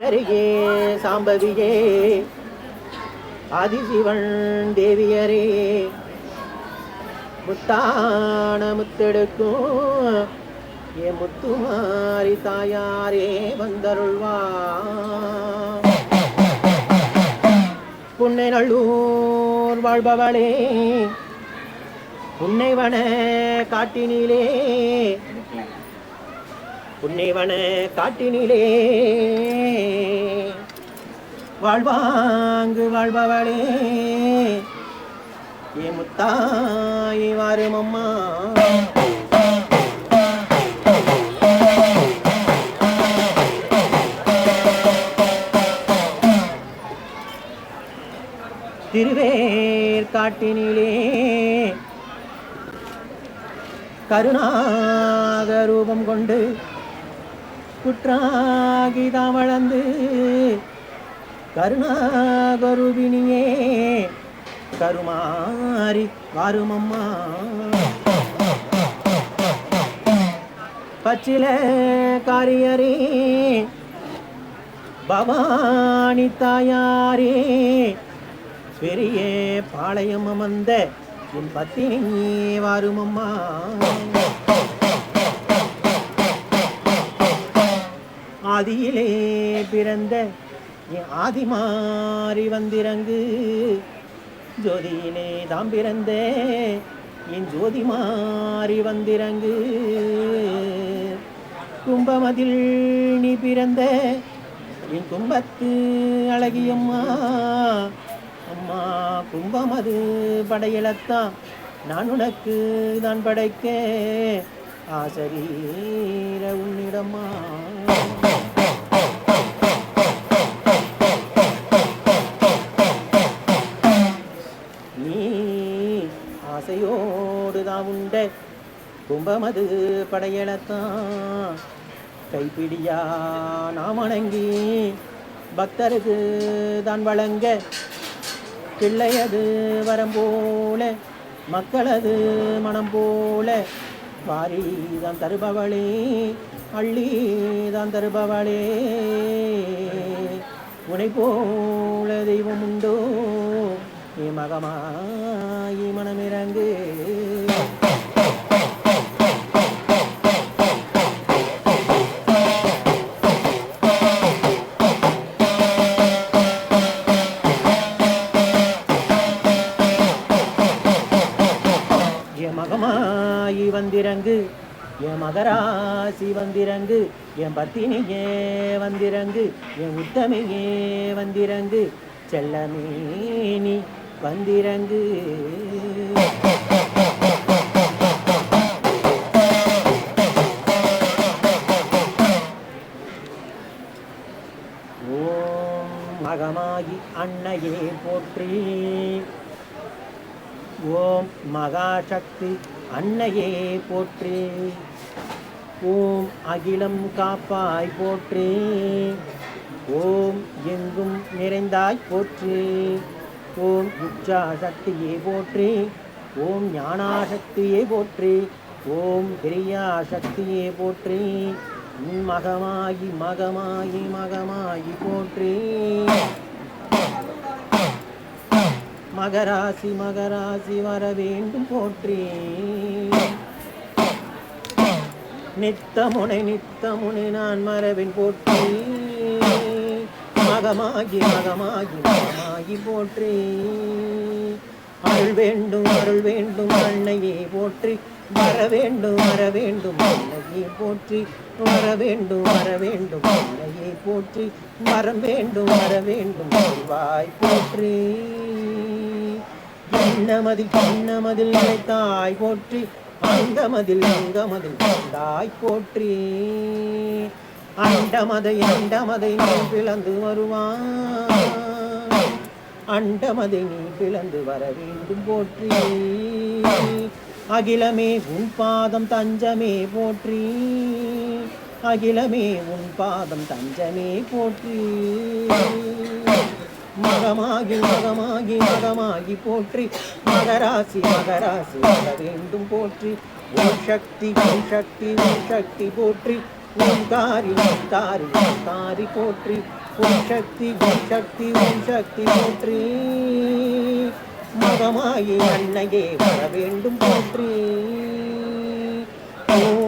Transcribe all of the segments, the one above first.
அருகே சாம்பவியே ஆதிசிவன் தேவியரே முத்தான முத்தெடுக்கும் ஏ முத்துமாரி தாயாரே வந்தருள்வா. புன்னை நல்லூர் வாழ்பவளே புன்னைவன காட்டினிலே புன்னைவன காட்டினிலே. வாழ்வாங்கு வாழ்பவளே. ஏ முத்தாய் வாரும் அம்மா. திருவேர் காட்டினிலே. கருணாக ரூபம் கொண்டு குற்றாகிதாம் வளர்ந்து கருணாகருபிணியே கருமாறி வாருமம்மா. பச்சில காரியரே பவானி தாயாரே பெரிய பாளையம் அமர்ந்த என் பத்தினி வாருமம்மா. ஆதியிலே பிறந்த என் ஆதிமாறி வந்திறங்கு. ஜோதியிலே தாம் பிறந்த என் ஜோதி மாறி வந்திறங்கு. கும்பமதில் நீ பிறந்த என் கும்பத்து அழகியம்மா அம்மா. கும்பமது படையிலத்தான் நான் உனக்கு தான் படைக்க ஆசரீர உன்னிடம்மா. கும்பமது படையெழத்தான் கைப்பிடியா நாம் வணங்கி பக்தருக்கு தான் வழங்க பிள்ளையது வரம் போல மக்களது மனம் போல வாரி தான் தருபவளே அள்ளி தான் தருபவளே. உனை போல தெய்வம் உண்டோ நீ மகமாயி மனமிறங்கு. மகராசி வந்திறங்கு என் பத்தினியே வந்திறங்கு என் உத்தமையே வந்திறங்கு செல்லமேனி வந்திறங்கு ஓம் மகமாகி அன்னையே போற்றி. ஓம் மகாசக்தி அன்னையே போற்றி. ஓம் அகிலம் காப்பாய் போற்றே. ஓம் எங்கும் நிறைந்தாய் போற்றே. ஓம் உச்சா சக்தியே போற்றே. ஓம் ஞானாசக்தியே போற்றே. ஓம் கிரியா சக்தியே போற்றே மகமாயி மகமாயி மகமாயி போற்றே. மகராசி மகராசி வர வேண்டும் போற்றே. நித்தமுனை நித்தமுனை நான் மரபின் போற்றி மகமாகி மகமாகி மகமாகி போற்றி. அருள் வேண்டும் அருள் வேண்டும் அன்னையே போற்றி. வர வேண்டும் வர வேண்டும் அன்னையே போற்றி. வர வேண்டும் வர வேண்டும் அன்னையே போற்றி. மரம் வேண்டும் வர வேண்டும் வாய் போற்றி. எண்ணமதில் கண்ணமதில் நினைத்தாய் போற்றி. அங்கமதில் அங்கமதில் கொண்டாய் போற்றி. அண்டமதை அண்டமதை நீ பிளந்து வருவான் அண்டமதை நீ பிளந்து வர வேண்டும் போற்றி. அகிலமே உன் பாதம் தஞ்சமே போற்றி. அகிலமே உன் பாதம் தஞ்சமே போற்றி. மகமாகி மகமாகி மகமாகி போற்றி. மகராசி மகராசி வர வேண்டும் போற்றி. ஓம் சக்தி ஓம் சக்தி ஓம் சக்தி போற்றி. ஓம் தாரி ஓம் தாரி ஓம் தாரி போற்றி. ஓம் சக்தி ஓம் சக்தி ஓம் சக்தி போற்றி. மகமாகி அன்னையே வர வேண்டும் போற்றி. ஓம் ஓம்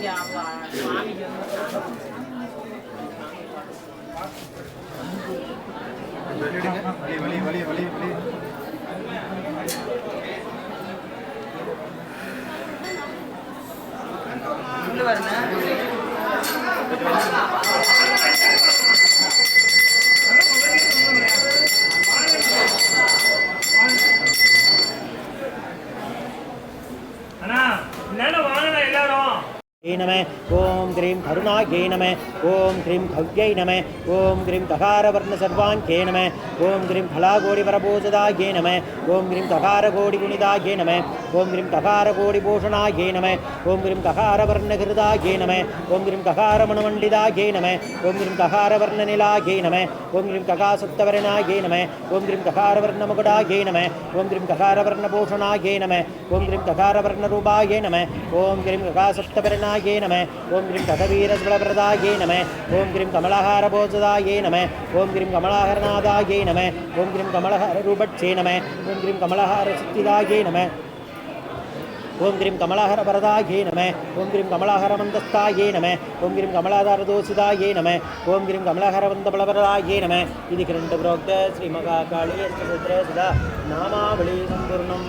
Di awal. நம ஓம் கிரீம் கருணாகே நம ஓம் கிரீம் கவ்யை நம ஓம் கிரீம் ககாரவர்ண சர்வாங்கே நம ஓம் கிரீம் கலாகோடி வரபோஜதாயே நம ஓம் கிரீம் தகாரகோடி குணிதாயே நம ஓம் கிரீம் ககாரகோடிபூஷணாயே நம ஓம் கிரீம் ககாரவர்ணகிருதாகே நம ஓம் கிரீம் ககாரமணமண்டிதாயே நம ஓம் கிரீம் ககாரவர்ணநிலாயே நம ஓம் கிரீம் ககாசுப்தவரணாயே நம ஓம் கிரீம் ககாரவர்ணமுகுடாயே நம ஓம் கிரீம் ககாரவர்ணபூஷணாயே நம ஓம் கிரீம் ககாரவர்ணரூபாயே நம ஓம் கிரீம் ககாசுப்தவரணாயே நம. ஓம் கிரீம் ககவீரஸ்வரபிரதாயே நம. ஓம் கிரீம் கமலஹாரபோஜதாயே நம. ஓம் கிரீம் கமலாஹரநாதாயே நம. ஓம் கிரீம் கமலஹார ரூபட்சே நம. ஓம் கிரீம் கமலஹார சித்திதாயே நம. ஓம் கிரீம் கமலாஹர பரதாயே நம. ஓம் கிரீம் கமலாஹர மந்தஸ்தாயே நம. ஓம் கிரீம் கமலாதார தோசிதாயே நம. ஓம் கிரீம் கமலாஹர வந்த பலபரதாயே நம. இது கிரண்டு புரோக்த ஸ்ரீ மகா காளி சுதா நாமாவளி சம்பூர்ணம்.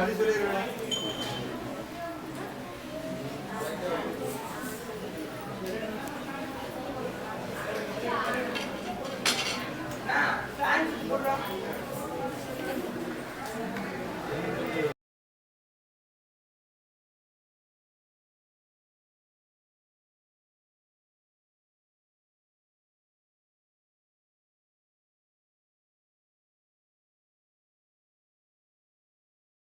ಹರಿಸಲೇ